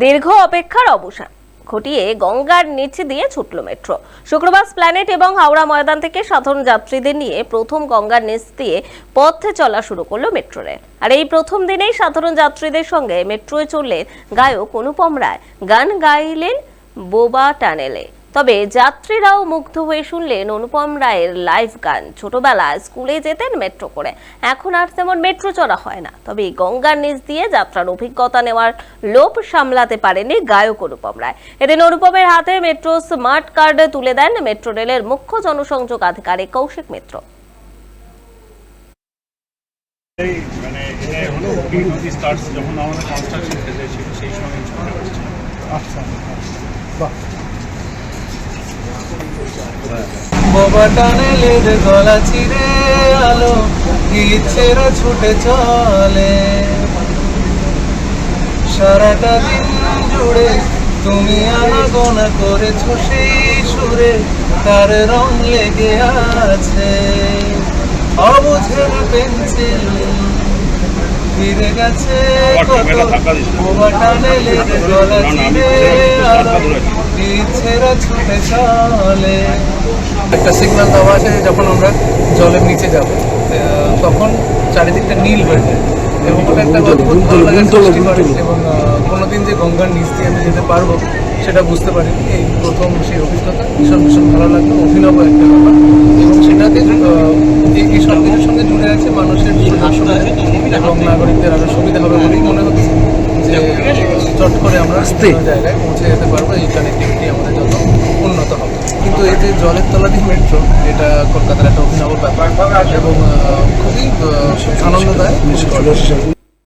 দীর্ঘ অপেক্ষার অবসান ঘটিয়ে গঙ্গার নিচে দিয়ে ছুটল মেট্রো। শুক্রবার প্ল্যানেট এবং হাওড়া ময়দান থেকে সাধারণ যাত্রীদের নিয়ে প্রথম গঙ্গার নিচ দিয়ে পথে চলা শুরু করল মেট্রো রেল। আর এই প্রথম দিনেই সাধারণ যাত্রীদের সঙ্গে মেট্রোয় চললেন গায়ক অনুপম রায় গান গাইলেন বোবা টানেলে। তবে যাত্রীরাও মুগ্ধ হয়ে শুনলেন অনুপম রায়ের লাইভ গান। ছোটবেলায় স্কুলে যেতেন মেট্রো করে। এখন আর তেমন মেট্রো চড়া হয় না। তবে গঙ্গার নিচ দিয়ে যাত্রার অভিজ্ঞতা নেওয়ার লোভ সামলাতে পারেনি গায়ক অনুপম রায়। এদিন অনুপমের হাতে মেট্রো স্মার্ট কার্ড তুলে দেন মেট্রো রেলের মুখ্য জনসংযোগ আধিকারিক কৌশিক মিত্র। মানে যখন আমাদের কনস্ট্রাকশন ফেজে ছিল সেই সময় আচ্ছা। বোবা গলা চিরে আলো ইচ্ছেরা ছুটে চলে। সারাটা দিন জুড়ে তুমি আনাগোনা করেছ সেই সুরে, তার রং লেগে আছে। অবুঝের পেন্সিল ফিরে গেছে। কত বোবা টানেলের গলা চিরে আলো। ইচ্ছেরা ছুটে চলে। একটা সিগন্যাল দেওয়া আছে যখন আমরা জলের নিচে যাব তখন চারিদিকটা নীল হয়ে যায়। এবং ওটা একটা অদ্ভুত ভালো লাগার সৃষ্টি করে। এবং কোনোদিন যে গঙ্গার নিচ দিয়ে আমি যেতে পারব সেটা বুঝতে পারিনি। এই প্রথম সেই অভিজ্ঞতা ভীষণ ভীষণ ভালো লাগল। অভিনব একটা ব্যাপার। সেটাতে এই- সব কিছুর সঙ্গে জুড়ে আছে মানুষের এবং নাগরিকদের আরও সুবিধা হবে বলেই মনে হচ্ছে যে চট করে আমরা জায়গায় পৌঁছে যেতে পারব এই কানেক্টিভিটি আমাদের যত উন্নত হবে। কিন্তু এই যে জলের তলাটি মেট্রো এটা কলকাতার একটা অভিনব ব্যাপার এবং খুবই আনন্দদায়ক।